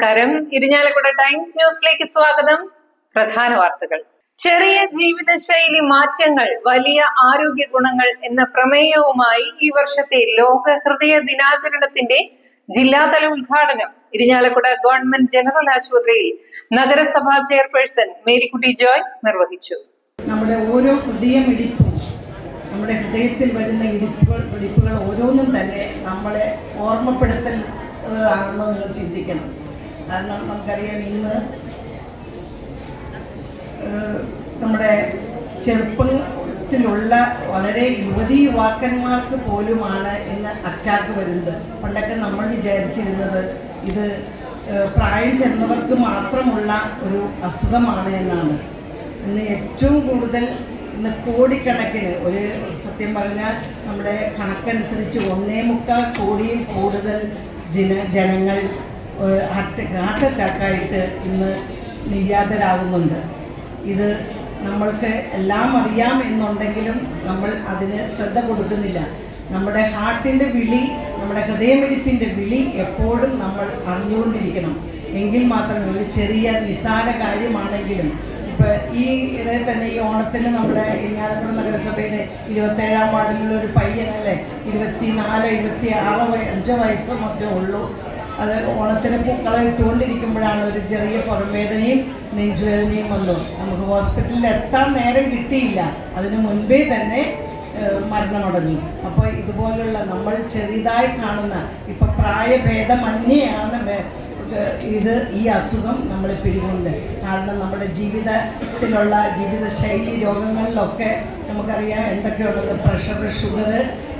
നമസ്കാരം. ഇരിഞ്ഞാലക്കുട ടൈംസ് ന്യൂസിലേക്ക് സ്വാഗതം. പ്രധാന വാർത്തകൾ. ചെറിയ ജീവിതശൈലി മാറ്റങ്ങൾ വലിയ ആരോഗ്യ ഗുണങ്ങൾ എന്ന പ്രമേയവുമായി ഈ വർഷത്തെ ലോക ഹൃദയ ദിനാചരണത്തിന്റെ ജില്ലാതല ഉദ്ഘാടനം ഇരിഞ്ഞാലക്കുട ഗവൺമെന്റ് ജനറൽ ആശുപത്രിയിൽ നഗരസഭാ ചെയർപേഴ്സൺ മേരിക്കുട്ടി ജോയ് നിർവഹിച്ചു. നമ്മുടെ ഓരോ ഹൃദയമിടിപ്പും നമ്മുടെ ഹൃദയത്തിൽ വരുന്ന ഇടിപ്പുകൾ പിടിപ്പുകൾ ഓരോന്നും തന്നെ നമ്മളെ ഓർമ്മപ്പെടുത്തൽ ആണെന്ന് നിങ്ങൾ ചിന്തിക്കണം. കാരണം നമുക്കറിയാം ഇന്ന് നമ്മുടെ ചെറുപ്പത്തിലുള്ള വളരെ യുവതി യുവാക്കന്മാർക്ക് പോലുമാണ് ഇന്ന് അറ്റാക്ക് വരുന്നത്. പണ്ടൊക്കെ നമ്മൾ വിചാരിച്ചിരുന്നത് ഇത് പ്രായം ചെന്നവർക്ക് മാത്രമുള്ള ഒരു അസുഖമാണ് എന്നാണ്. ഇന്ന് ഏറ്റവും കൂടുതൽ ഇന്ന് കോടിക്കണക്കിന് ഒരു സത്യം പറഞ്ഞാൽ നമ്മുടെ കണക്കനുസരിച്ച് ഒന്നേ മുക്കാൽ കോടിയിൽ കൂടുതൽ ജന ജനങ്ങൾ ഹാർട്ട് ഹാർട്ട് അറ്റാക്കായിട്ട് ഇന്ന് നിര്യാതരാകുന്നുണ്ട്. ഇത് നമ്മൾക്ക് എല്ലാം അറിയാം എന്നുണ്ടെങ്കിലും നമ്മൾ അതിന് ശ്രദ്ധ കൊടുക്കുന്നില്ല. നമ്മുടെ ഹാർട്ടിന്റെ വിളി നമ്മുടെ ഹൃദയമിടിപ്പിന്റെ വിളി എപ്പോഴും നമ്മൾ അറിഞ്ഞുകൊണ്ടിരിക്കണം. എങ്കിൽ മാത്രമേ ഒരു ചെറിയ നിസ്സാര കാര്യമാണെങ്കിലും. ഇപ്പോൾ ഈ ഇടയിൽ തന്നെ ഈ ഓണത്തിന് നമ്മുടെ ഇരിങ്ങാലക്കുട നഗരസഭയുടെ ഇരുപത്തേഴാം വാർഡിലുള്ള ഒരു പയ്യനല്ലേ? ഇരുപത്തി നാല് ഇരുപത്തി ആറ് അഞ്ചോ വയസ്സോ മറ്റോ ഉള്ളൂ. അത് ഓണത്തിന് പൂക്കളം ഇട്ടുകൊണ്ടിരിക്കുമ്പോഴാണ് ഒരു ചെറിയ പുറംവേദനയും നെഞ്ചുവേദനയും വന്നു. നമുക്ക് ഹോസ്പിറ്റലിൽ എത്താൻ നേരം കിട്ടിയില്ല. അതിനു മുൻപേ തന്നെ മരണമടഞ്ഞു. അപ്പോൾ ഇതുപോലുള്ള നമ്മൾ ചെറിയതായി കാണുന്ന ഇപ്പം പ്രായഭേദമന്യാണ് ഇത് ഈ അസുഖം നമ്മളെ പിടികൊണ്ട്. കാരണം നമ്മുടെ ജീവിതത്തിലുള്ള ജീവിതശൈലി രോഗങ്ങളിലൊക്കെ നമുക്കറിയാം എന്തൊക്കെയുള്ളത് പ്രഷർ ഷുഗർ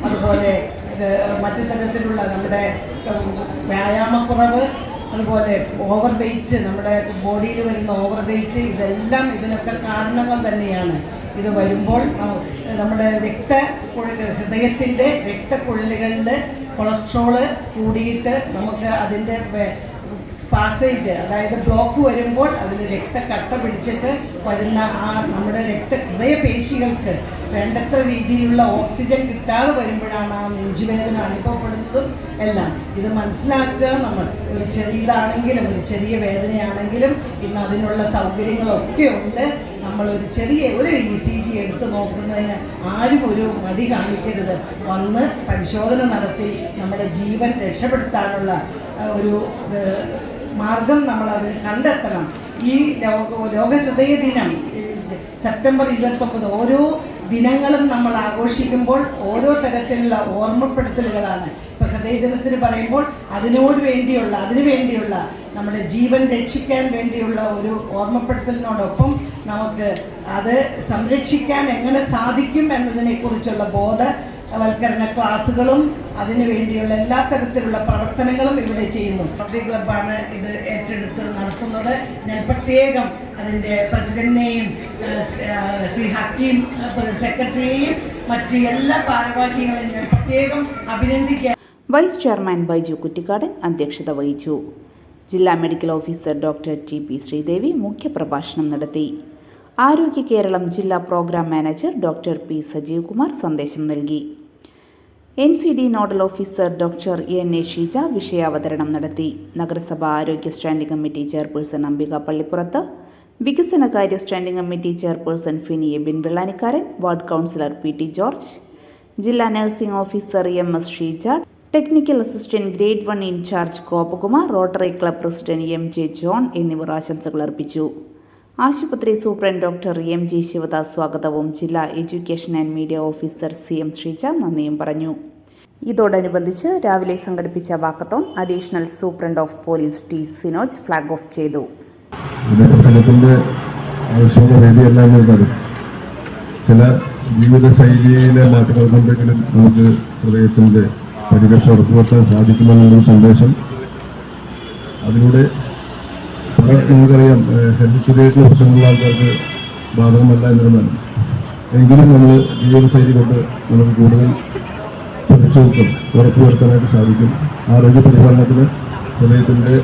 അതുപോലെ മറ്റു തരത്തിലുള്ള നമ്മുടെ വ്യായാമക്കുറവ് അതുപോലെ ഓവർ വെയ്റ്റ് നമ്മുടെ ബോഡിയിൽ വരുന്ന ഓവർ വെയ്റ്റ് ഇതെല്ലാം ഇതിനൊക്കെ കാരണങ്ങൾ തന്നെയാണ്. ഇത് വരുമ്പോൾ നമ്മുടെ രക്ത ഹൃദയത്തിന്റെ രക്തക്കുഴലുകളിൽ കൊളസ്ട്രോൾ കൂടിയിട്ട് നമുക്ക് അതിന്റെ പാസേജ് അതായത് ബ്ലോക്ക് വരുമ്പോൾ അതിൽ രക്തക്കട്ട പിടിച്ചിട്ട് വരുന്ന ആ നമ്മുടെ രക്ത ഹൃദയപേശികൾക്ക് വേണ്ടത്ര രീതിയിലുള്ള ഓക്സിജൻ കിട്ടാതെ വരുമ്പോഴാണ് ആ നെഞ്ചുവേദന അനുഭവപ്പെടുന്നതും എല്ലാം. ഇത് മനസ്സിലാക്കുക നമ്മൾ. ഒരു ചെറിയതാണെങ്കിലും ഒരു ചെറിയ വേദനയാണെങ്കിലും ഇന്ന് അതിനുള്ള സൗകര്യങ്ങളൊക്കെ ഉണ്ട്. നമ്മൾ ഒരു ചെറിയ ഒരു ഇ സി ജി എടുത്ത് നോക്കുന്നതിന് ആരും ഒരു മടി കാണിക്കരുത്. വന്ന് പരിശോധന നടത്തി നമ്മുടെ ജീവൻ രക്ഷപ്പെടുത്താനുള്ള ഒരു മാർഗം നമ്മൾ അതിന് കണ്ടെത്തണം. ഈ ലോക ലോക ഹൃദയ ദിനം സെപ്റ്റംബർ ഇരുപത്തൊമ്പത് ഓരോ ദിനങ്ങളും നമ്മൾ ആഘോഷിക്കുമ്പോൾ ഓരോ തരത്തിലുള്ള ഓർമ്മപ്പെടുത്തലുകളാണ്. ഇപ്പം ഹൃദയ ദിനത്തിന് പറയുമ്പോൾ അതിനോട് വേണ്ടിയുള്ള അതിനു വേണ്ടിയുള്ള നമ്മുടെ ജീവൻ രക്ഷിക്കാൻ വേണ്ടിയുള്ള ഒരു ഓർമ്മപ്പെടുത്തലിനോടൊപ്പം നമുക്ക് അത് സംരക്ഷിക്കാൻ എങ്ങനെ സാധിക്കും എന്നതിനെക്കുറിച്ചുള്ള ബോധവൽക്കരണ ക്ലാസ്സുകളും അതിനു വേണ്ടിയുള്ള എല്ലാ തരത്തിലുള്ള പ്രവർത്തനങ്ങളും ഇവിടെ ചെയ്യുന്നു. റോട്ടറി ക്ലബ്ബാണ് ഇത് ഏറ്റെടുത്ത് നടത്തുന്നത്. ഞാൻ പ്രത്യേകം അതിന്റെ പ്രസിഡന്റിനെയും ശ്രീ ഹക്കീം സെക്രട്ടറിയെയും മറ്റ് എല്ലാ ഭാരവാഹികളെയും ഞാൻ പ്രത്യേകം അഭിനന്ദിക്കുക വൈസ് ചെയർമാൻ ബൈജു കുറ്റിക്കാടൻ അധ്യക്ഷത വഹിച്ചു. ജില്ലാ medical officer doctor T P Sreedevi മുഖ്യപ്രഭാഷണം നടത്തി. ആരോഗ്യ കേരളം ജില്ലാ programme manager doctor P Sajeev Kumar സന്ദേശം നൽകി. N C D nodal officer doctor N A Sheeja വിഷയാവതരണം നടത്തി. നഗരസഭ ആരോഗ്യ standing committee chairperson Ambika Pallippurath. വികസനകാര്യ standing committee chairperson Fini Ebin Vellanikkaran ward councillor P T George. ജില്ലാ nursing officer M S Sheeja. Technical assistant grade one in-charge Gopakumar Rotary Club president M J John എന്നിവർ ആശംസകൾ അർപ്പിച്ചു. ആശുപത്രി superintendent doctor M G Sivadas സ്വാഗതവും ജില്ലാ education and media officer C M Sreeja നന്ദിയും പറഞ്ഞു. ഇതോടനുബന്ധിച്ച് രാവിലെ സംഘടിപ്പിച്ച walkathon additional superintendent of police T Sinoj flag off ചെയ്തു. ചില ജീവിതശൈലിയിലെ മാറ്റങ്ങൾ കൊണ്ടെങ്കിലും നമുക്ക് ഹൃദയത്തിന്റെ പരിരക്ഷ ഉറപ്പുവരുത്താൻ സാധിക്കുമെന്നുള്ളൊരു സന്ദേശം അതിലൂടെ നമുക്കറിയാം ഹെൽത്ത് റിലേറ്റഡ് പ്രശ്നങ്ങളുള്ള ആൾക്കാർക്ക് ബാധകമല്ല എന്നിരുന്നാലും എങ്കിലും നമ്മൾ ജീവിതശൈലി കൊണ്ട് നമുക്ക് കൂടുതൽ പരിശോധിക്കും ഉറപ്പുവരുത്താനായിട്ട് സാധിക്കും. ആരോഗ്യ പരിപാലനത്തിന് ഹൃദയത്തിന്റെ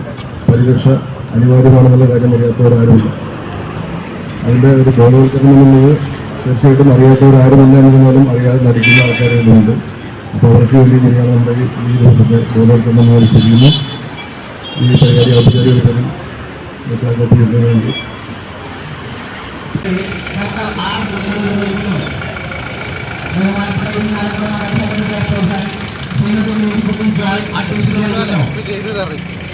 പരിരക്ഷ അനിവാര്യമാണെന്നുള്ള കാര്യം അറിയാത്തവരാരുമില്ല. അതിന്റെ ഒരു ബോധവൽക്കരണം എന്നുള്ളത് തീർച്ചയായിട്ടും അറിയാത്തവരാരുമില്ല എന്നിരുന്നാലും അറിയാതെ നടിക്കുന്ന ആൾക്കാരുണ്ട് അപ്പോൾ അവർക്ക് വേണ്ടി ചെയ്യാനുണ്ടെങ്കിൽ ഈ ദിവസത്തെ ബോധവൽക്കരണം നമ്മൾ ചെയ്യുന്നു ഈ പരിപാടി ഔപചാരിക ചെയ്യുന്നതിന് വേണ്ടി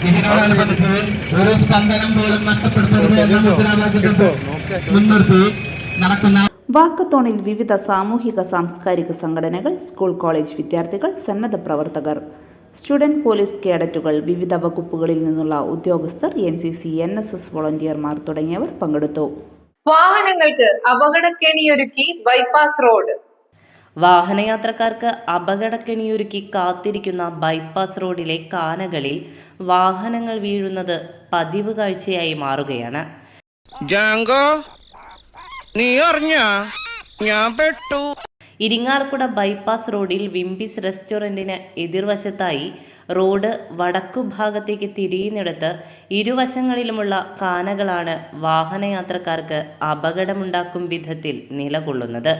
ഇതിനോടനുബന്ധിച്ച് ഒരു സ്പന്ദനം പോലും നഷ്ടപ്പെടുത്തരുത് എന്ന മുദ്രാവാക്യത്തെ മുൻനിർത്തി നടക്കുന്ന വാക്കത്തോണിൽ വിവിധ സാമൂഹിക സാംസ്കാരിക സംഘടനകൾ സ്കൂൾ കോളേജ് വിദ്യാർത്ഥികൾ സന്നദ്ധ പ്രവർത്തകർ. സ്റ്റുഡന്റ് പോലീസ് കേഡറ്റുകൾ വിവിധ വകുപ്പുകളിൽ നിന്നുള്ള ഉദ്യോഗസ്ഥർ N C C N S S വോളണ്ടിയർമാർ തുടങ്ങിയവർ പങ്കെടുത്തു. വാഹനങ്ങൾക്ക് അപകടക്കെണിയൊരുക്കി ബൈപ്പാസ് റോഡ്. വാഹനയാത്രക്കാർക്ക് അപകടക്കെണിയൊരുക്കി കാത്തിരിക്കുന്ന ബൈപ്പാസ് റോഡിലെ കാനകളിൽ വാഹനങ്ങൾ വീഴുന്നത് പതിവ് കാഴ്ചയായി മാറുകയാണ്. ജാങ്കോ നീ അറിഞ്ഞ? ഞാൻ പെട്ടു. ഇരിങ്ങാലക്കുട ബൈപ്പാസ് റോഡിൽ വിംബിസ് റെസ്റ്റോറന്റിന് എതിർവശത്തായി റോഡ് വടക്കു ഭാഗത്തേക്ക് തിരിയുന്നിടത്ത് ഇരുവശങ്ങളിലുമുള്ള കാനകളാണ് വാഹനയാത്രക്കാർക്ക് അപകടമുണ്ടാക്കും വിധത്തിൽ നിലകൊള്ളുന്നത്.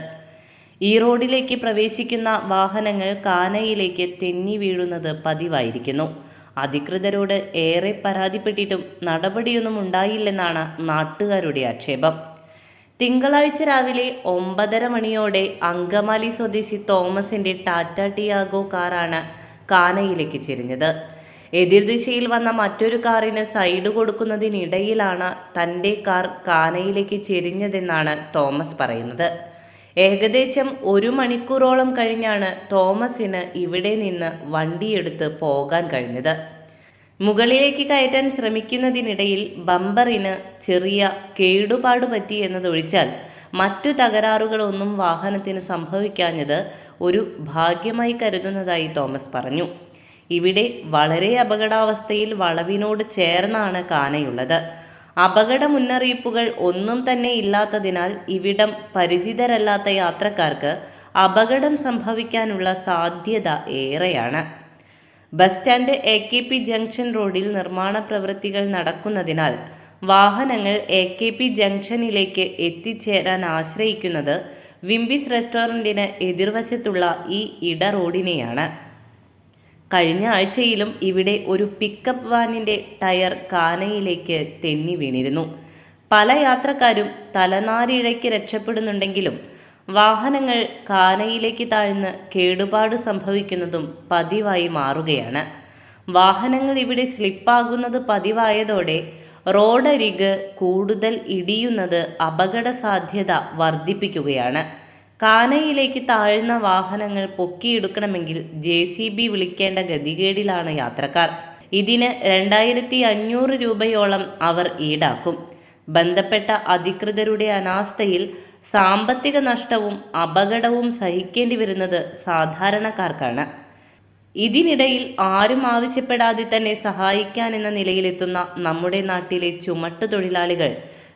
ഈ റോഡിലേക്ക് പ്രവേശിക്കുന്ന വാഹനങ്ങൾ കാനയിലേക്ക് തെന്നി വീഴുന്നത് പതിവായിരിക്കുന്നു. അധികൃതരോട് ഏറെ പരാതിപ്പെട്ടിട്ടും നടപടിയൊന്നും ഉണ്ടായില്ലെന്നാണ് നാട്ടുകാരുടെ ആക്ഷേപം. തിങ്കളാഴ്ച രാവിലെ ഒമ്പതര മണിയോടെ അങ്കമാലി സ്വദേശി തോമസിന്റെ ടാറ്റ ടിയാഗോ കാറാണ് കാനയിലേക്ക് ചെരിഞ്ഞത്. എതിർദിശയിൽ വന്ന മറ്റൊരു കാറിന് സൈഡ് കൊടുക്കുന്നതിനിടയിലാണ് തന്റെ കാർ കാനയിലേക്ക് ചെരിഞ്ഞതെന്നാണ് തോമസ് പറയുന്നത്. ഏകദേശം ഒരു മണിക്കൂറോളം കഴിഞ്ഞാണ് തോമസിന് ഇവിടെ നിന്ന് വണ്ടിയെടുത്ത് പോകാൻ കഴിഞ്ഞത്. മുകളിലേക്ക് കയറ്റാൻ ശ്രമിക്കുന്നതിനിടയിൽ ബമ്പറിന് ചെറിയ കേടുപാട് പറ്റി എന്നതൊഴിച്ചാൽ മറ്റു തകരാറുകളൊന്നും വാഹനത്തിന് സംഭവിക്കാഞ്ഞത് ഒരു ഭാഗ്യമായി കരുതുന്നതായി തോമസ് പറഞ്ഞു. ഇവിടെ വളരെ അപകടാവസ്ഥയിൽ വളവിനോട് ചേർന്നാണ് കാനയുള്ളത്. അപകട മുന്നറിയിപ്പുകൾ ഒന്നും തന്നെ ഇല്ലാത്തതിനാൽ ഇവിടം പരിചിതരല്ലാത്ത യാത്രക്കാർക്ക് അപകടം സംഭവിക്കാനുള്ള സാധ്യത ഏറെയാണ്. Bus stand A K P junction റോഡിൽ നിർമ്മാണ പ്രവൃത്തികൾ നടക്കുന്നതിനാൽ വാഹനങ്ങൾ എ കെ പി ജംഗ്ഷനിലേക്ക് എത്തിച്ചേരാൻ ആശ്രയിക്കുന്നത് വിംബിസ് റെസ്റ്റോറന്റിന് എതിർവശത്തുള്ള ഈ ഇട റോഡിനെയാണ്. കഴിഞ്ഞ ആഴ്ചയിലും ഇവിടെ ഒരു പിക്കപ്പ് വാനിന്റെ ടയർ കാനയിലേക്ക് തെന്നി വീണിരുന്നു. പല യാത്രക്കാരും തലനാരിഴയ്ക്ക് രക്ഷപ്പെടുന്നുണ്ടെങ്കിലും വാഹനങ്ങൾ കാനയിലേക്ക് താഴ്ന്ന് കേടുപാട് സംഭവിക്കുന്നതും പതിവായി മാറുകയാണ്. വാഹനങ്ങൾ ഇവിടെ സ്ലിപ്പാകുന്നത് പതിവായതോടെ റോഡരിക് കൂടുതൽ ഇടിയുന്നത് അപകട സാധ്യത വർദ്ധിപ്പിക്കുകയാണ്. കാനയിലേക്ക് താഴ്ന്ന വാഹനങ്ങൾ പൊക്കിയെടുക്കണമെങ്കിൽ ജെ സി ബി വിളിക്കേണ്ട ഗതികേടിലാണ് യാത്രക്കാർ. ഇതിന് രണ്ടായിരത്തി അഞ്ഞൂറ് രൂപയോളം അവർ ഈടാക്കും. ബന്ധപ്പെട്ട അധികൃതരുടെ അനാസ്ഥയിൽ സാമ്പത്തിക നഷ്ടവും അപകടവും സഹിക്കേണ്ടി വരുന്നത് സാധാരണക്കാർക്കാണ്. ഇതിനിടയിൽ ആരും ആവശ്യപ്പെടാതെ തന്നെ സഹായിക്കാൻ എന്ന നിലയിലെത്തുന്ന നമ്മുടെ നാട്ടിലെ ചുമട്ടു തൊഴിലാളികൾ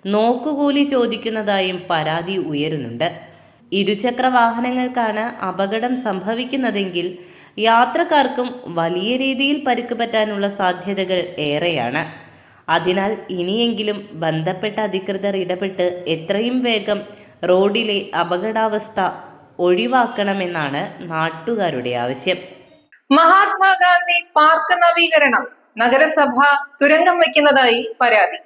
നോക്കുകൂലി ചോദിക്കുന്നതായും പരാതി ഉയരുന്നുണ്ട്. ഇരുചക്ര വാഹനങ്ങൾക്കാണ് അപകടം സംഭവിക്കുന്നതെങ്കിൽ യാത്രക്കാർക്കും വലിയ രീതിയിൽ പരിക്ക് പറ്റാനുള്ള സാധ്യതകൾ ഏറെയാണ്. അതിനാൽ ഇനിയെങ്കിലും ബന്ധപ്പെട്ട അധികൃതർ ഇടപെട്ട് എത്രയും വേഗം റോഡിലെ അപകടാവസ്ഥ ഒഴിവാക്കണമെന്നാണ് നാട്ടുകാരുടെ ആവശ്യം. മഹാത്മാഗാന്ധി പാർക്ക് നവീകരണം നഗരസഭ തുരങ്കം വയ്ക്കുന്നതായി പരാതി.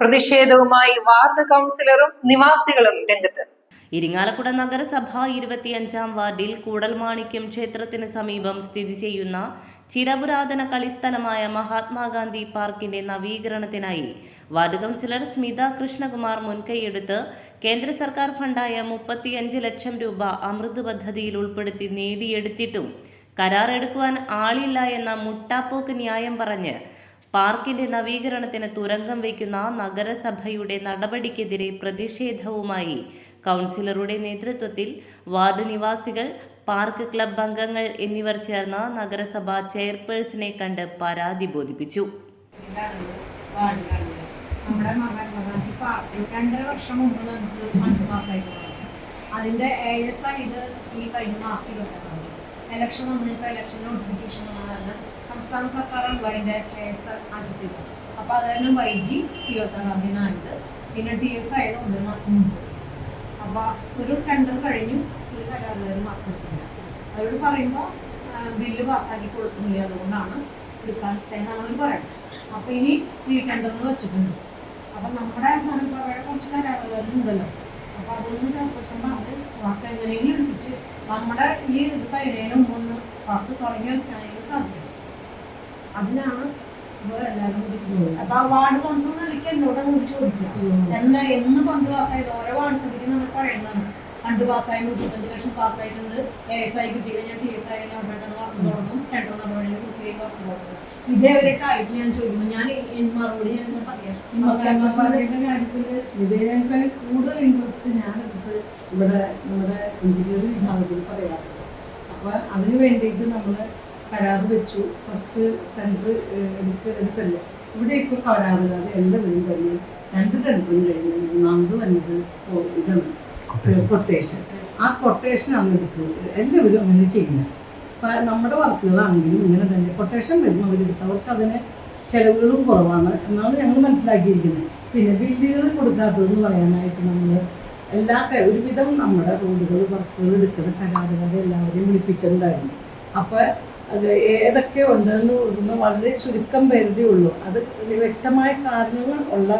പ്രതിഷേധവുമായി വാർഡ് കൗൺസിലറും നിവാസികളും രംഗത്ത്. ഇരിങ്ങാലക്കുട നഗരസഭ ഇരുപത്തിയഞ്ചാം വാർഡിൽ കൂടൽമാണിക്യം ക്ഷേത്രത്തിന് സമീപം സ്ഥിതി ചെയ്യുന്ന ചിരപുരാതന കളിസ്ഥലമായ മഹാത്മാഗാന്ധി പാർക്കിന്റെ നവീകരണത്തിനായി വാർഡ് കൗൺസിലർ സ്മിത കൃഷ്ണകുമാർ മുൻകൈയെടുത്ത് കേന്ദ്ര സർക്കാർ ഫണ്ടായ മുപ്പത്തിയഞ്ച് ലക്ഷം രൂപ അമൃത് പദ്ധതിയിൽ ഉൾപ്പെടുത്തി നേടിയെടുത്തിട്ടും കരാർ എടുക്കുവാൻ ആളില്ല എന്ന മുട്ടാപ്പോക്ക് ന്യായം പറഞ്ഞ് പാർക്കിന്റെ നവീകരണത്തിന് തുരങ്കം വയ്ക്കുന്ന നഗരസഭയുടെ നടപടിക്കെതിരെ പ്രതിഷേധവുമായി. കൗൺസിലറുടെ നേതൃത്വത്തിൽ വാർഡ് നിവാസികൾ പാർക്ക് ക്ലബ് അംഗങ്ങൾ എന്നിവർ ചേർന്ന് നഗരസഭ ചെയർപേഴ്സണെ കണ്ട് പരാതി ബോധിപ്പിച്ചു. നമ്മുടെ മഹാത്മാഗാന്ധി ഇപ്പൊ രണ്ടര വർഷം മുമ്പ് നമുക്ക് മണ്ണ് പാസ്സായിട്ട് അതിന്റെ ഏഴ് ഇത് ഈ കഴിഞ്ഞ മാർച്ചിൽ ഇരുപത്തെട്ടാണ് ഇലക്ഷൻ ഇപ്പൊ ഇലക്ഷൻ നോട്ടിഫിക്കേഷൻ വന്നതാണ് സംസ്ഥാന സർക്കാരാണല്ലോ അതിന്റെ ഏഴസ് ആദ്യത്തിൽ അപ്പൊ അത് തന്നെ വൈകി ഇരുപത്താറാം തീയതി പിന്നെ ടി എസ് ആയത് ഒന്നര മാസം മുമ്പ്. അപ്പൊ ഒരു ടെൻഡർ കഴിഞ്ഞു. ഒരു കരാറുകാരും മാറ്റിട്ടില്ല അവരോട് പറയുമ്പോൾ ബില്ല് പാസ്സാക്കി കൊടുക്കുന്നില്ല. അതുകൊണ്ടാണ് എടുക്കാൻ എന്നാണ് അവർ പറയുന്നത്. അപ്പൊ ഇനി റീടെൻഡറിന് വെച്ചിട്ടുണ്ട്. അപ്പൊ നമ്മുടെ നഗരസഭയുടെ കുറച്ച് കരാറുകാരുണ്ടല്ലോ അപ്പൊ അതൊന്ന് ചെയർപേഴ്സൺ പറഞ്ഞ് വാക്ക് എങ്ങനെയെങ്കിലും എടുപ്പിച്ച് നമ്മുടെ ഈ ഇത് കഴിയുന്നതിനും ഒന്ന് വാക്ക് തുടങ്ങി വെക്കാനായിട്ട് സാധിക്കും. അതിനാണ് ഇവരെല്ലാവരും കൂടി പോകുന്നത് അപ്പൊ ആ വാർഡ് കൗൺസിൽ നിലയ്ക്ക് എന്നോടാണ് കൂടി ചോദിക്കുക. എന്ന് എന്ന് പണ്ട് പാസ്സായത് ഓരോ വാർഡ് സഭയ്ക്ക് നമ്മൾ പറയുന്നതാണ്. പണ്ട് പാസ്സായി മുപ്പത്തഞ്ച് ലക്ഷം പാസ്സായിട്ടുണ്ട് എ എസ് ആയി കിട്ടി ഞാൻ ടി എസ് ആയി എന്ന് പറഞ്ഞു തുടങ്ങും. രണ്ടോ നടപടികൾ കുട്ടികൾക്ക് വർക്ക് തുടങ്ങും. ഇതേവരെയായിട്ട് ഞാൻ ചോദിക്കുന്നു ഞാൻ മറുപടി ഞാൻ എന്താ പറയാ. പറയുന്ന കാര്യത്തിൽ സ്മിതയേക്കാൾ കൂടുതൽ ഇൻട്രസ്റ്റ് ഞാൻ എടുത്ത് ഇവിടെ നമ്മുടെ എഞ്ചിനീയറിംഗ് വിഭാഗത്തിൽ പറയാറുണ്ട്. അപ്പോൾ അതിന് വേണ്ടിയിട്ട് നമ്മൾ കരാറ് വെച്ചു. ഫസ്റ്റ് ടെൻഡർ എടുക്ക എടുത്തല്ലേ? ഇവിടെ ഇപ്പോൾ കരാറുകാർ എല്ലാവരും തന്നെ രണ്ട് ടെൻഡറും കഴിഞ്ഞ് മൂന്നാമത് വന്നത് ഇതാണ്. കൊട്ടേഷൻ ആ കൊട്ടേഷനാണ് എടുക്കുന്നത് എല്ലാവരും അങ്ങനെ ചെയ്യുന്നത്. അപ്പം നമ്മുടെ വർക്കുകളാണെങ്കിലും ഇങ്ങനെ തന്നെ കൊട്ടേഷൻ വരുന്നവരെടുത്ത് അവർക്ക് അതിന് ചിലവുകളും കുറവാണ് എന്നാണ് ഞങ്ങൾ മനസ്സിലാക്കിയിരിക്കുന്നത്. പിന്നെ ബില്ലുകൾ കൊടുക്കാത്തതെന്ന് പറയാനായിട്ട് നമ്മൾ എല്ലാ ഒരുവിധം നമ്മുടെ റോഡുകൾ വർക്കുകൾ എടുക്കുന്ന കരാറുകാരെ എല്ലാവരെയും വിളിപ്പിച്ചിട്ടുണ്ടായിരുന്നു. അപ്പോൾ അത് ഏതൊക്കെ ഉണ്ടെന്ന് വളരെ ചുരുക്കം പേരുടെ ഉള്ളൂ. അത് വ്യക്തമായ കാരണങ്ങൾ ഉള്ള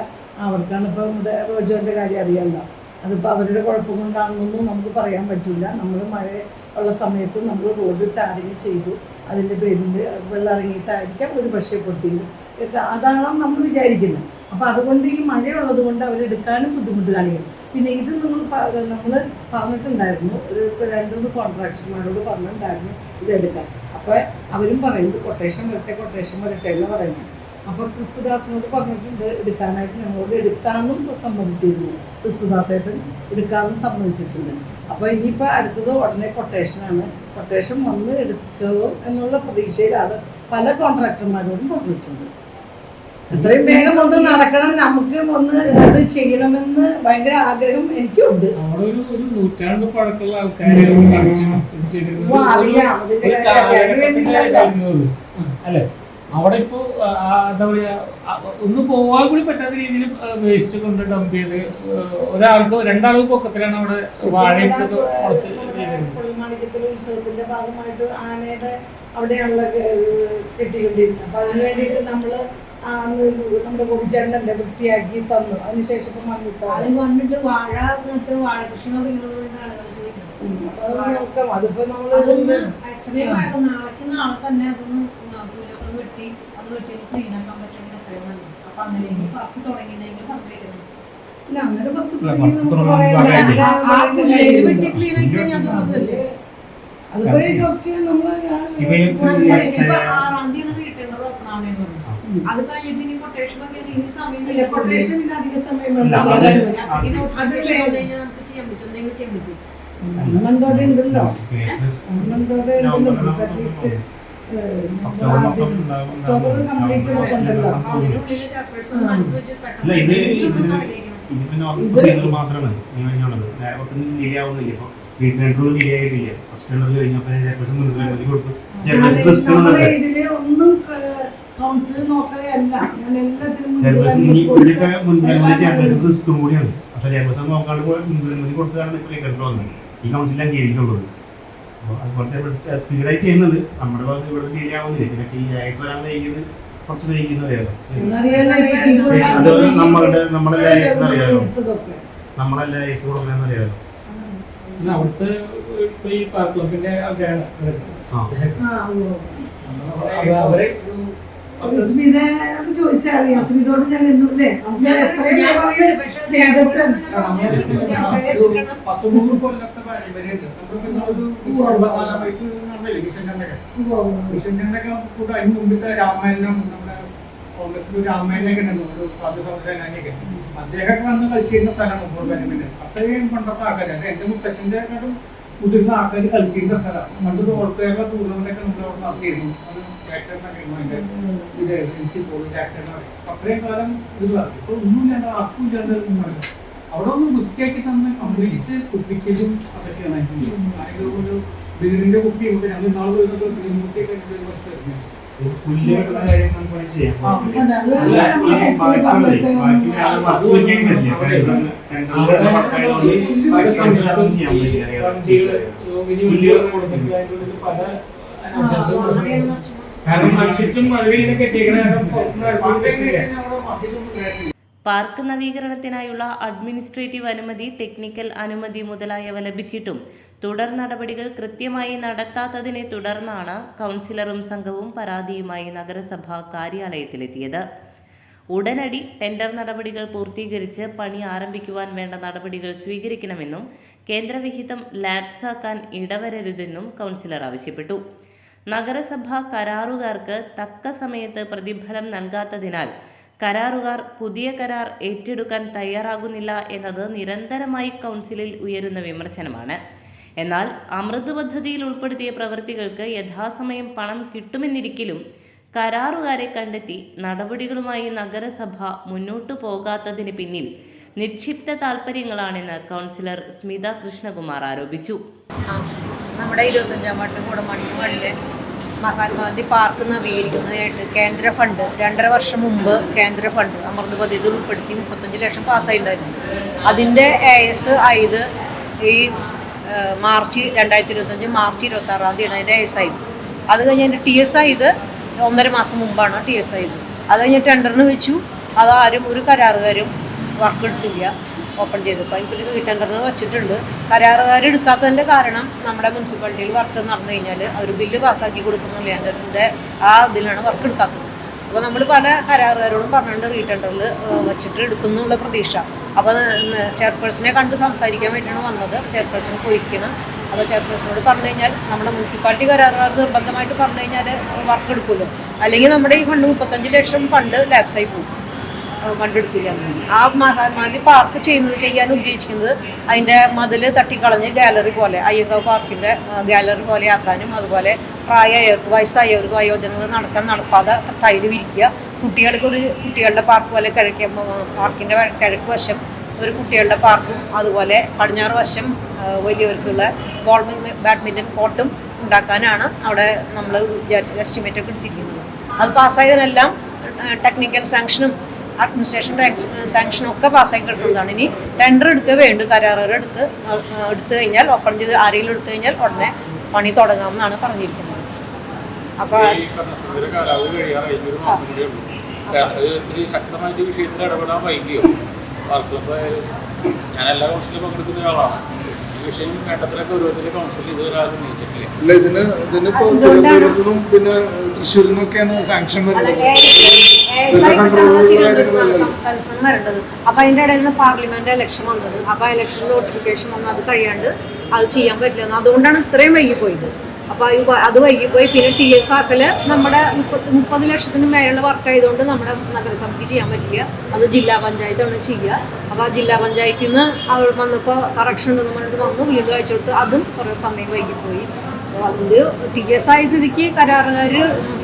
അവർക്കാണ് ഇപ്പോൾ നമ്മുടെ റോജോന്റെ കാര്യം അറിയാമല്ലോ അതിപ്പോൾ അവരുടെ കുഴപ്പം കൊണ്ടാണെന്നൊന്നും നമുക്ക് പറയാൻ പറ്റില്ല നമ്മൾ മഴ ഉള്ള സമയത്ത് നമ്മൾ റോഡ് ടാറിങ് ചെയ്തു അതിന്റെ പേരിൽ വെള്ളം ഇറങ്ങിയിട്ടായിരിക്കാം ഒരു പക്ഷേ പൊട്ടിയത് അതാണ് നമ്മൾ വിചാരിക്കുന്നത്. അപ്പോൾ അതുകൊണ്ട് ഈ മഴയുള്ളത് കൊണ്ട് അവരെടുക്കാനും ബുദ്ധിമുട്ട് കാണിക്കും പിന്നെ ഇത് നിങ്ങൾ നമ്മൾ പറഞ്ഞിട്ടുണ്ടായിരുന്നു ഒരു രണ്ട് മൂന്ന് കോൺട്രാക്ടർമാരോട് പറഞ്ഞിട്ടുണ്ടായിരുന്നു ഇതെടുക്കാൻ അപ്പോൾ അവരും പറയുന്നത് കൊട്ടേഷൻ വരട്ടെ കൊട്ടേഷൻ വരട്ടെ എന്ന് പറയുന്നത്. അപ്പോൾ ക്രിസ്തുദാസിനോട് പറഞ്ഞിട്ടുണ്ട് എടുക്കാനായിട്ട് ഞങ്ങളോട് എടുക്കാമെന്നും സമ്മതിച്ചിരുന്നു ക്രിസ്തുദാസായിട്ട് എടുക്കാമെന്ന് സമ്മതിച്ചിട്ടുണ്ട് അപ്പോൾ ഇനിയിപ്പോൾ അടുത്തത് ഉടനെ കൊട്ടേഷനാണ് കൊട്ടേഷൻ വന്ന് എടുക്കുമോ എന്നുള്ള പ്രതീക്ഷയിലാണ് പല കോൺട്രാക്ടർമാരോടും പറഞ്ഞിട്ടുണ്ട് എത്രയും വേഗം ഒന്ന് നടക്കണം നമുക്ക് ഒന്ന് അത് ചെയ്യണമെന്ന് ഭയങ്കര ആഗ്രഹം എനിക്കുണ്ട് നൂറ്റാണ്ട് പഴക്കമുള്ള ആൾക്കാരെ അറിയാം. വേണ്ടിയിട്ടല്ല. അവിടെ ഇപ്പോ എന്താ പറയാ ഒന്ന് പോവാൻ കൂടി പറ്റാത്ത രീതിയിൽ വേസ്റ്റ് കൊണ്ട് ഡംപ് ചെയ്ത് ഒരാൾക്ക് രണ്ടാൾക്ക് പൊക്കത്തിലാണ് അവിടെ വാഴയൊക്കെ കുറച്ച് ഉത്സവത്തിന്റെ ഭാഗമായിട്ട് ആനയുടെ അവിടെയാണല്ലോ കെ- കെട്ടിക്കൊണ്ടിരുന്നത്. അപ്പൊ അതിന് വേണ്ടിയിട്ട് നമ്മൾ അന്ന് നമ്മുടെ ഗോപിച്ചേട്ടനല്ലേ വൃത്തിയാക്കി തന്നു. അതിനുശേഷം ഇപ്പൊ മണ്ണിട്ട വാഴ നട്ട് വാഴ കൃഷി അതിപ്പോ നമ്മൾ നാളെ തന്നെ അതൊന്ന് ഒന്ന് വെട്ടി ഒന്ന് വെട്ടി ക്ലീൻ ആക്കാൻ പറ്റുമെങ്കിൽ അത്രയും നല്ലത്. അപ്പൊ അങ്ങനെ നമ്മൾ ഇപ്പൊ ഈ ഇപ്പൊ ആറാം തീയതി റീറ്റെൻഡർ ഓപ്പൺ പറഞ്ഞു അത് കഴിഞ്ഞിട്ട് ഇനി കൊട്ടേഷൻ കൊട്ടേഷൻ അധിക സമയം നമുക്ക് ചെയ്യാൻ പറ്റും. ചെയ്യാൻ പറ്റും. അന്നന്തോടെ ഉണ്ടല്ലോ. അന്നന്തോടെ ഉണ്ടല്ലോ. നമുക്ക് അറ്റ്ലീസ്റ്റ് ഇത്. ഇതിപ്പോ മാത്രമാണ്. ഇപ്പൊ ഫസ്റ്റ് കൊടുത്തു. ഒന്നും കൗൺസിൽ നോക്കുകയല്ല ഞാൻ എല്ലാത്തിനും കൂടിയാണ്. പക്ഷെ ചെയർപേഴ്സൺ നോക്കാണ്ട് കൊടുത്തതാണ് ഈ വന്നത്. ഈ അംഗീകരിക്കുള്ളത് അത് കുറച്ച് സ്പീഡായി ചെയ്യുന്നത് നമ്മുടെ ഭാഗത്ത് ഇവിടെ ഡിലേ ആവുന്നില്ല? പിന്നെ ഈ ആക്സ് വരാൻ വൈകിയത് കുറച്ച് എന്നറിയാലോ, അത് നമ്മളുടെ നമ്മുടെ ഇവരല്ലേ ലൈസൻസ് അറിയാലോ നമ്മളല്ല ഐസ് കൊടുക്കണമെന്ന് അറിയാലോ അവിടുത്തെ ഇപ്പൊ ഈ പാർക്ക് പിന്നെ ആൾക്കാരാണ് ഇവരൊക്കെ. ആ. ആ ഓ അവ- അവരെ സ്മിതയോട് ചോദിച്ചാൽ അറിയാം. സ്മിതയോട് ഞാൻ എന്നുമില്ലേ നമുക്ക് എത്രയും ചെയ്തിട്ട് അതിന് മുമ്പത്തെ രാമായണം നമ്മുടെ കോൺഗ്രസിൽ രാമായണൊക്കെ ഉണ്ടല്ലോ ഒരു സാധു സംവിധാനൊക്കെ അദ്ദേഹമൊക്കെ വന്ന് കളിച്ചിരുന്ന സ്ഥലമാണ് അത്രയും പണ്ടത്തെ ആൾക്കാർ അത് എന്റെ മുത്തശ്ശന്റെ കാട്ടും മുതിർന്ന ആൾക്കാർ കളിച്ചിരുന്ന സ്ഥലമാണ് നമ്മുടെ ഓൾ കേരള ടൂർണമെന്റ് ഒക്കെ നമ്മൾ അവിടെ നടത്തിയിരുന്നു. അത് ജാക്സൺ അതിന്റെ ഇത് എൻ സി പോൾ ജാക്സൺ അത്രയും കാലം ഇത് നടത്തി ഇപ്പൊ ഒന്നും ഇല്ലാണ്ട് ആർക്കും ഇല്ലാണ്ട് നടക്കും അവിടെ ഒന്ന് വൃത്തിയാക്കി തന്ന കംപ്ലീറ്റ് കുപ്പിച്ചിലും അതൊക്കെയാണ്. ഒരു ബീറിന്റെ കുപ്പി ഉണ്ട്. ഞങ്ങൾ നാളെ വരുന്നത് ബീറിൻ കുപ്പിയൊക്കെ ഇതിൽ കാരണം മനുഷ്യറ്റും അതിൽ കെട്ടിയേക്കണ പാർക്ക് നവീകരണത്തിനായുള്ള അഡ്മിനിസ്ട്രേറ്റീവ് അനുമതി ടെക്നിക്കൽ അനുമതി മുതലായവ ലഭിച്ചിട്ടും തുടർ നടപടികൾ കൃത്യമായി നടത്താത്തതിനെ തുടർന്നാണ് കൗൺസിലറും സംഘവും പരാതിയുമായി നഗരസഭ കാര്യാലയത്തിലെത്തിയത്. ഉടനടി ടെൻഡർ നടപടികൾ പൂർത്തീകരിച്ച് പണി ആരംഭിക്കുവാൻ വേണ്ട നടപടികൾ സ്വീകരിക്കണമെന്നും കേന്ദ്രവിഹിതം ലാപ്സാക്കാൻ ഇടവരരുതെന്നും കൗൺസിലർ ആവശ്യപ്പെട്ടു. നഗരസഭാ കരാറുകാർക്ക് തക്ക സമയത്ത് പ്രതിഫലം നൽകാത്തതിനാൽ കരാറുകാർ പുതിയ കരാർ ഏറ്റെടുക്കാൻ തയ്യാറാകുന്നില്ല എന്നത് നിരന്തരമായി കൗൺസിലിൽ ഉയരുന്ന വിമർശനമാണ്. എന്നാൽ അമൃത് പദ്ധതിയിൽ ഉൾപ്പെടുത്തിയ പ്രവൃത്തികൾക്ക് യഥാസമയം പണം കിട്ടുമെന്നിരിക്കലും കരാറുകാരെ കണ്ടെത്തി നടപടികളുമായി നഗരസഭ മുന്നോട്ടു പോകാത്തതിന് പിന്നിൽ നിക്ഷിപ്ത താല്പര്യങ്ങളാണെന്ന് കൗൺസിലർ സ്മിത കൃഷ്ണകുമാർ ആരോപിച്ചു. നമ്മുടെ ഇരുപത്തഞ്ചാം വട്ടം കൂടെ വാർഡിലെ മഹാത്മാഗാന്ധി പാർക്ക് നവീകരിക്കുന്നതിനായിട്ട് കേന്ദ്ര ഫണ്ട്. രണ്ടര വർഷം മുമ്പ് കേന്ദ്ര ഫണ്ട്. അമൃത് പദ്ധതി ഉൾപ്പെടുത്തി മുപ്പത്തഞ്ച് ലക്ഷം പാസ്സായിട്ടുണ്ടായിരുന്നു. അതിന്റെ എ എസ് ആയത് ഈ മാർച്ച് രണ്ടായിരത്തി ഇരുപത്തഞ്ച് മാർച്ച് ഇരുപത്തി ആറാം തീയതി അതിന്റെ എ എസ് ആയത്. അത് കഴിഞ്ഞ് അതിന്റെ ടി എസ് ആയത് ഒന്നര മാസം മുമ്പാണ് ടി എസ് ആയത്. അത് കഴിഞ്ഞ് ടെൻഡറിന് വെച്ചു. അതാരും ഒരു കരാറുകാരും വർക്ക് എടുത്തില്ല. ഓപ്പൺ ചെയ്തു. ചെയ്തപ്പോൾ അതിൽ റീടെൻഡറിന് വെച്ചിട്ടുണ്ട്. കരാറുകാർ എടുക്കാത്തതിന്റെ കാരണം നമ്മുടെ മുനിസിപ്പാലിറ്റിയിൽ വർക്ക് നടന്നു കഴിഞ്ഞാൽ അവർ ബില്ല് പാസ്സാക്കി കൊടുക്കുന്നില്ല. അതിന്റെ ആ ഇതിലാണ് വർക്ക് എടുക്കാത്തത്. അപ്പോൾ നമ്മൾ പല കരാറുകാരോടും പറഞ്ഞിട്ടുണ്ട് റീടെൻഡറിൽ വെച്ചിട്ട് എടുക്കുന്നുള്ള പ്രതീക്ഷ. അപ്പോൾ ചെയർപേഴ്സണെ കണ്ട് സംസാരിക്കാൻ വേണ്ടിയാണ് വന്നത്. ചെയർപേഴ്സൺ പോയിരിക്കണം. അപ്പോൾ ചെയർപേഴ്സണോട് പറഞ്ഞു കഴിഞ്ഞാൽ നമ്മുടെ മുനിസിപ്പാലിറ്റി കരാറുകാർ നിർബന്ധമായിട്ട് പറഞ്ഞു കഴിഞ്ഞാൽ വർക്ക് എടുക്കുമല്ലോ. അല്ലെങ്കിൽ നമ്മുടെ ഈ ഫണ്ട് മുപ്പത്തഞ്ച് ലക്ഷം ഫണ്ട് ലാപ്സായി പോകും. കണ്ടെടുക്കില്ല ആ മഹാത്മാഗാന്ധി പാർക്ക് ചെയ്യുന്നത് ചെയ്യാൻ ഉദ്ദേശിക്കുന്നത് അതിന്റെ മതിൽ തട്ടിക്കളഞ്ഞ് ഗാലറി പോലെ അയ്യങ്കാവ് പാർക്കിന്റെ ഗാലറി പോലെ ആക്കാനും അതുപോലെ പ്രായമായവർക്ക് വയസ്സായവർക്ക് വയോജനങ്ങൾ നടക്കാൻ നടപ്പാതെ ടൈൽ വിരിക്കുക. കുട്ടികൾക്ക് ഒരു കുട്ടികളുടെ പാർക്ക് പോലെ കിഴക്ക് പാർക്കിന്റെ കിഴക്ക് വശം ഒരു കുട്ടികളുടെ പാർക്കും അതുപോലെ പടിഞ്ഞാറ് വശം വലിയവർക്കുള്ള ബോൾ ബാഡ്മിന്റൺ കോർട്ടും ഉണ്ടാക്കാനാണ് അവിടെ നമ്മൾ എസ്റ്റിമേറ്റ് ഒക്കെ എടുത്തിരിക്കുന്നത്. അത് പാസ്സായതിനെല്ലാം ടെക്നിക്കൽ സാങ്ഷനും അഡ്മിനിസ്ട്രേഷൻ സാങ്ഷൻ ഒക്കെ പാസ്സാക്കി കിട്ടുന്നതാണ് ഇനി ടെൻഡർ എടുക്കുക വേണ്ട കരാറുകൾ എടുത്ത് എടുത്തു കഴിഞ്ഞാൽ ഓപ്പൺ ചെയ്ത് ആരെങ്കിലും എടുത്തു കഴിഞ്ഞാൽ ഉടനെ പണി തുടങ്ങാമെന്നാണ് പറഞ്ഞിരിക്കുന്നത്. അപ്പോൾ ശക്തമായിട്ട് വിഷയത്തിൽ ഞാൻ എല്ലാ കൗൺസിലും പങ്കെടുക്കുന്ന ഒരാളാണ്. വിഷയം കൗൺസിൽ ഇതുവരെ ആരും ഉന്നയിച്ചിട്ടില്ല. ഇല്ല ഇതിന് ഇതിനിപ്പോ തിരുവനന്തപുരത്തു പിന്നെ തൃശ്ശൂരിൽ നിന്നൊക്കെയാണ് സാങ്ഷൻ വരുന്നത്. വരേണ്ടത്. അപ്പൊ അതിന്റെ ഇടയിൽ നിന്ന് പാർലമെന്റ് ഇലക്ഷൻ വന്നത്. അപ്പൊ ഇലക്ഷൻ നോട്ടിഫിക്കേഷൻ വന്ന് അത് കഴിയാണ്ട് അത് ചെയ്യാൻ പറ്റില്ല അതുകൊണ്ടാണ് ഇത്രയും വൈകിപ്പോയത് അപ്പൊ ഈ വ- അത് വൈകിപ്പോയി പിന്നെ ടി എസ് ആക്കൽ നമ്മുടെ മുപ്പത് മുപ്പത് ലക്ഷത്തിന് മേലുള്ള വർക്ക് ആയതുകൊണ്ട് നമ്മുടെ നഗരസഭയ്ക്ക് ചെയ്യാൻ പറ്റില്ല. അത് ജില്ലാ പഞ്ചായത്താണ് ചെയ്യുക അപ്പൊ ആ ജില്ലാ പഞ്ചായത്തിൽ നിന്ന് അവർ വന്നപ്പോൾ കറക്ഷൻ ഉണ്ടെന്ന് പറഞ്ഞിട്ട് വന്നു. വീട് അയച്ചു കൊടുത്ത് അതും കുറേ സമയം വൈകിപ്പോയി. അപ്പോൾ ടി എസ് ആയ സ്ഥിതിക്ക് കരാറുകാർ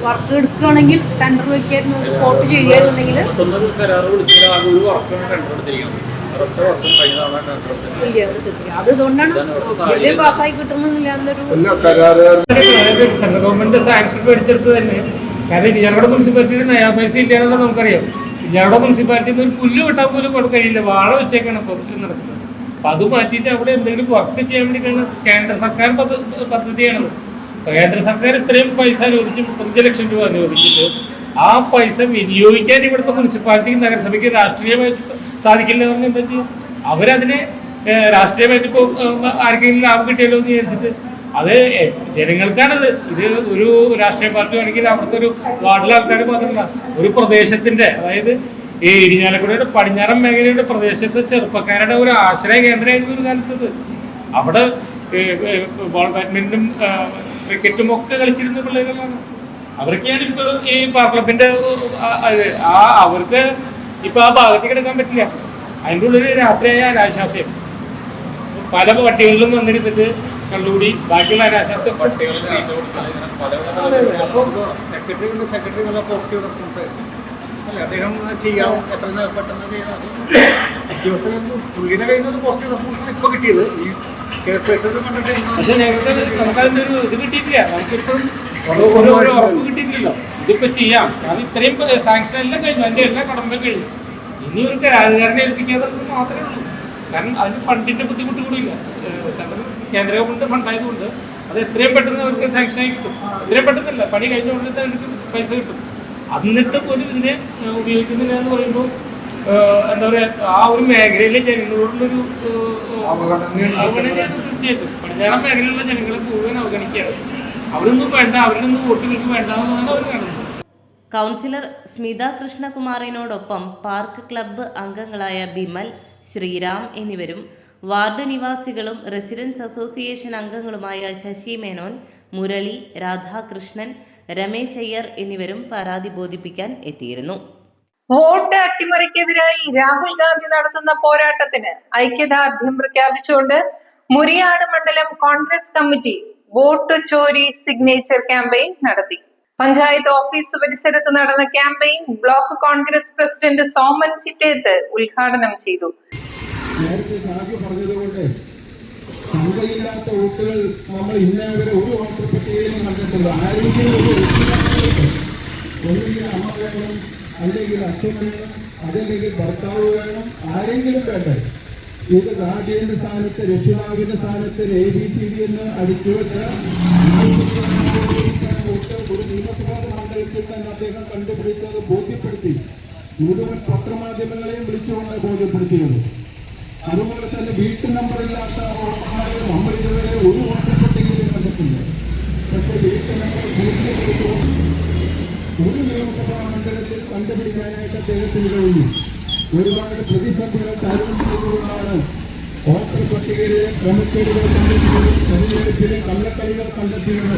വർക്ക് എടുക്കുകയാണെങ്കിൽ ടെൻഡർ വയ്ക്കായിരുന്നു റിപ്പോർട്ട് ചെയ്യുകയായിരുന്നെങ്കിൽ അത് ഇതുകൊണ്ടാണ് വലിയ പാസ്സായി കിട്ടുന്നില്ല എന്നൊരു സെൻട്രൽ ഗവൺമെന്റ് സാങ്ഷൻ മേടിച്ചെടുത്ത് തന്നെ. കാരണം ഇരിഞ്ഞാലക്കുട മുനിസിപ്പാലിറ്റിയിൽ നയാ പൈസ ഇല്ലാന്നുള്ളത് നമുക്കറിയാം. ഇരിഞ്ഞാലക്കുട മുനിസിപ്പാലിറ്റിയിൽ നിന്ന് ഒരു പുല്ല് വിട്ടാൽ പോലും കൊടുക്കാൻ കഴിയില്ല. വാഴ വെച്ചേക്കാണ് ഇപ്പോൾ നടക്കുന്നത്. അപ്പൊ അത് മാറ്റിയിട്ട് അവിടെ എന്തെങ്കിലും വർക്ക് ചെയ്യാൻ വേണ്ടിയിട്ടാണ് കേന്ദ്ര സർക്കാർ പദ്ധ- പദ്ധതിയാണത്. കേന്ദ്ര സർക്കാർ ഇത്രയും പൈസ അനുവദിച്ച് മുപ്പത്തഞ്ച് ലക്ഷം രൂപ അനുവദിച്ചിട്ട് ആ പൈസ വിനിയോഗിക്കാൻ ഇവിടുത്തെ മുനിസിപ്പാലിറ്റിക്ക് നഗരസഭയ്ക്ക് രാഷ്ട്രീയമായിട്ട് സാധിക്കില്ല എന്ന് എന്താ ചെയ്യുക അവരതിനെ രാഷ്ട്രീയമായിട്ട് ഇപ്പോൾ ആർക്കെങ്കിലും ലാഭം കിട്ടിയല്ലോ എന്ന് വിചാരിച്ചിട്ട് അത് ജനങ്ങൾക്കാണത്. ഇത് ഒരു രാഷ്ട്രീയ പാർട്ടി ആണെങ്കിൽ അവിടുത്തെ ഒരു വാർഡിലെ ആൾക്കാർ മാത്രമല്ല ഒരു പ്രദേശത്തിന്റെ അതായത് ഈ ഇരിഞ്ഞാലക്കുടയുടെ പടിഞ്ഞാറൻ മേഖലയുടെ പ്രദേശത്ത് ചെറുപ്പക്കാരുടെ ഒരു ആശ്രയ കേന്ദ്രമായിരുന്നു ഒരു കാലത്തത്. അവിടെ ബോൾ ബാഡ്മിന്റണും ആ, ക്രിക്കറ്റും ഒക്കെ കളിച്ചിരുന്ന പിള്ളേരുകളാണ് അവർക്കാണ് ഇപ്പോൾ ഈ പാർ ക്ലബിന്റെ ആ, അവർക്ക് ഇപ്പൊ ആ ഭാഗത്തേക്ക് എടുക്കാൻ പറ്റില്ല. അതിന്റെ ഉള്ളിൽ രാത്രിയായ അനാശാസ്യം. പല പട്ടികളിലും വന്നിരുന്നിട്ട് കള്ളുകൂടി ബാക്കിയുള്ള അനാശാസ്യം. പട്ടികളിൽ സെക്രട്ടറി സെക്രട്ടറി പോസിറ്റീവ് റെസ്പോൺസ് ആയിരുന്നു. അല്ലേ അദ്ദേഹം ചെയ്യാം. എത്ര നേ- പെട്ടെന്ന് ചെയ്താൽ ഉദ്യോഗസ്ഥർക്ക് പുള്ളിയുടെ കയ്യിൽ നിന്ന് പോസിറ്റീവ് റെസ്പോൺസ് ഇപ്പോൾ കിട്ടിയത്. ഈ ചെയർപേഴ്സൺ കണ്ടിട്ട് പക്ഷേ ഞങ്ങൾക്ക് നമുക്കതിന്റെ ഒരു ഇത് കിട്ടിയിട്ടില്ല. നമുക്കിപ്പോഴും ഓരോ ഉറപ്പ് കിട്ടിയിട്ടില്ലല്ലോ. ഇതിപ്പോ ചെയ്യാം. കാരണം ഇത്രയും സാങ്ഷൻ എല്ലാം കഴിഞ്ഞു. അതിന്റെ എല്ലാ കടമ്പയും കഴിഞ്ഞു. ഇനി ഒരു രാജകാരനെ ഏൽപ്പിക്കാതെ മാത്രമേ ഉള്ളൂ. കാരണം അതിന് ഫണ്ടിന്റെ ബുദ്ധിമുട്ട് കൂടിയില്ല സെൻട്രൽ കേന്ദ്ര ഗവൺമെന്റ് ഫണ്ടായതുകൊണ്ട് അത് എത്രയും പെട്ടെന്ന് അവർക്ക് സാങ്ഷൻ ആയി കിട്ടും. എത്രയും പെട്ടെന്നല്ല. പണി കഴിഞ്ഞ ഉടനെ തന്നെ പൈസ കിട്ടും. എന്നിട്ട് പോലും ഇതിനെ ഉപയോഗിക്കുന്നില്ല എന്ന് പറയുമ്പോൾ എന്താ പറയുക ആ ഒരു മേഖലയിലെ ജനങ്ങളോടുള്ളൊരു അവഗണനയാണ് തീർച്ചയായിട്ടും. പടിഞ്ഞാറൻ മേഖലയിലുള്ള ജനങ്ങളെ മുഴുവൻ അവഗണിക്കുകയാണ്. അവരൊന്നും വേണ്ട അവരൊന്നും വോട്ടുകൾക്ക് വേണ്ട എന്നാണ് അവർ കാണുന്നത് കൗൺസിലർ സ്മിത കൃഷ്ണകുമാറിനോടൊപ്പം പാർക്ക് ക്ലബ്ബ് അംഗങ്ങളായ ബിമൽ ശ്രീരാം എന്നിവരും വാർഡ് നിവാസികളും റെസിഡൻസ് അസോസിയേഷൻ അംഗങ്ങളുമായ ശശി മേനോൻ മുരളി രാധാകൃഷ്ണൻ രമേശ് അയ്യർ എന്നിവരും പരാതി ബോധിപ്പിക്കാൻ എത്തിയിരുന്നു. വോട്ട് അട്ടിമറിക്കെതിരായി രാഹുൽ ഗാന്ധി നടത്തുന്ന പോരാട്ടത്തിന് ഐക്യദാർഢ്യം പ്രഖ്യാപിച്ചുകൊണ്ട് മുരിയാട് മണ്ഡലം കോൺഗ്രസ് കമ്മിറ്റി വോട്ട് ചോരി സിഗ്നേച്ചർ ക്യാമ്പയിൻ നടത്തി. പഞ്ചായത്ത് ഓഫീസ് പരിസരത്ത് നടന്ന campaign block Congress president Soman Chittethu ഉദ്ഘാടനം ചെയ്തു. നേരത്തെ പറഞ്ഞതുകൊണ്ട് സംഖ്യയില്ലാത്ത വോട്ടുകൾ നമ്മൾ ഇന്നേ വരെ ഒരു വോട്ടർ ആരെങ്കിലും ഒരു വ്യക്തികൾക്ക് ഒന്നുകിൽ അമ്മ വേണം അല്ലെങ്കിൽ അച്ഛൻ വേണം അതല്ലെങ്കിൽ ഭർത്താവ് വേണം ആരെങ്കിലും വേണ്ടേ? ഇത് ഗാർഡിയന്റെ സ്ഥാനത്ത് രക്ഷിതാവിന്റെ സ്ഥാനത്ത് എ ബി സി ഡി എന്ന് അടിച്ചു വെച്ച വോട്ട് ഒരു നിയമസഭാ മണ്ഡലത്തിൽ തന്നെ അദ്ദേഹം കണ്ടുപിടിച്ചത് ബോധ്യപ്പെടുത്തി. മുഴുവൻ പത്രമാധ്യമങ്ങളെയും വിളിച്ചുകൊണ്ട് ബോധ്യപ്പെടുത്തിയത്. അതുപോലെ തന്നെ വീട്ടു നമ്പറില്ലാത്ത വോട്ടർമാരെ നമ്മൾ ഇതുവരെ ഒരു വോട്ടർ പട്ടികയിലും കണ്ടിട്ടില്ല പക്ഷേ വീട്ടു നമ്പർ പൂർത്തീകരിച്ചുകൊണ്ട് ഒരു നിയമസഭാ മണ്ഡലത്തിൽ കണ്ടുപിടിക്കാനായിട്ട് അദ്ദേഹത്തിന് കഴിഞ്ഞു. ഒരുപാട് പ്രതിസന്ധികൾ തരണം ചെയ്തുകൊണ്ടാണ് വോട്ടർ പട്ടികയിലെ ക്രമക്കേടുകൾ കണ്ടെത്തിയത്. തെരഞ്ഞെടുപ്പിലെ കള്ളക്കളികൾ കണ്ടെത്തിയത്.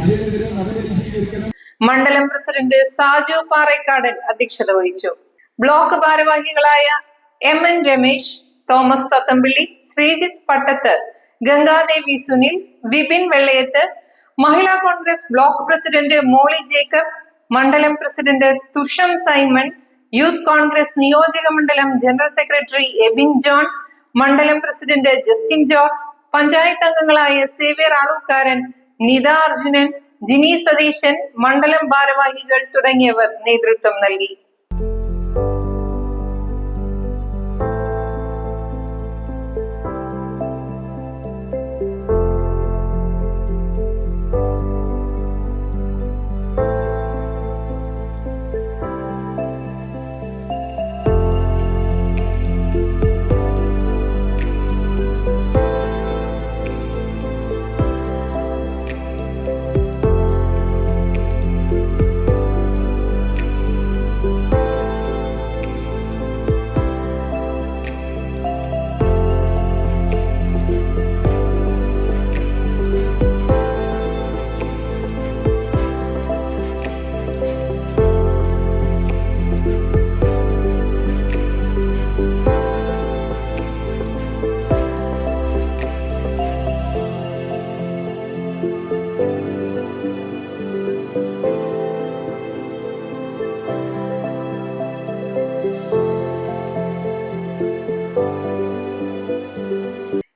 അതിനെതിരെ നടപടി സ്വീകരിക്കണം. മണ്ഡലം പ്രസിഡന്റ് സാജു പാറേക്കാടൻ അധ്യക്ഷത വഹിച്ചു. ബ്ലോക്ക് ഭാരവാഹികളായ M N Ramesh Thomas Thathampilly Sreejith Pattath Gangadevi Sunil Vipin Vellayath Mahila Congress block president Molly Jacob മണ്ഡലം president Thusham Simon youth Congress നിയോജക മണ്ഡലം ജനറൽ സെക്രട്ടറി എബിൻ ജോൺ മണ്ഡലം പ്രസിഡന്റ് ജസ്റ്റിൻ ജോർജ് പഞ്ചായത്ത് അംഗങ്ങളായ സേവ്യർ ആളൂക്കാരൻ നിത അർജുനൻ ജിനി സതീശൻ മണ്ഡലം ഭാരവാഹികൾ തുടങ്ങിയവർ നേതൃത്വം നൽകി.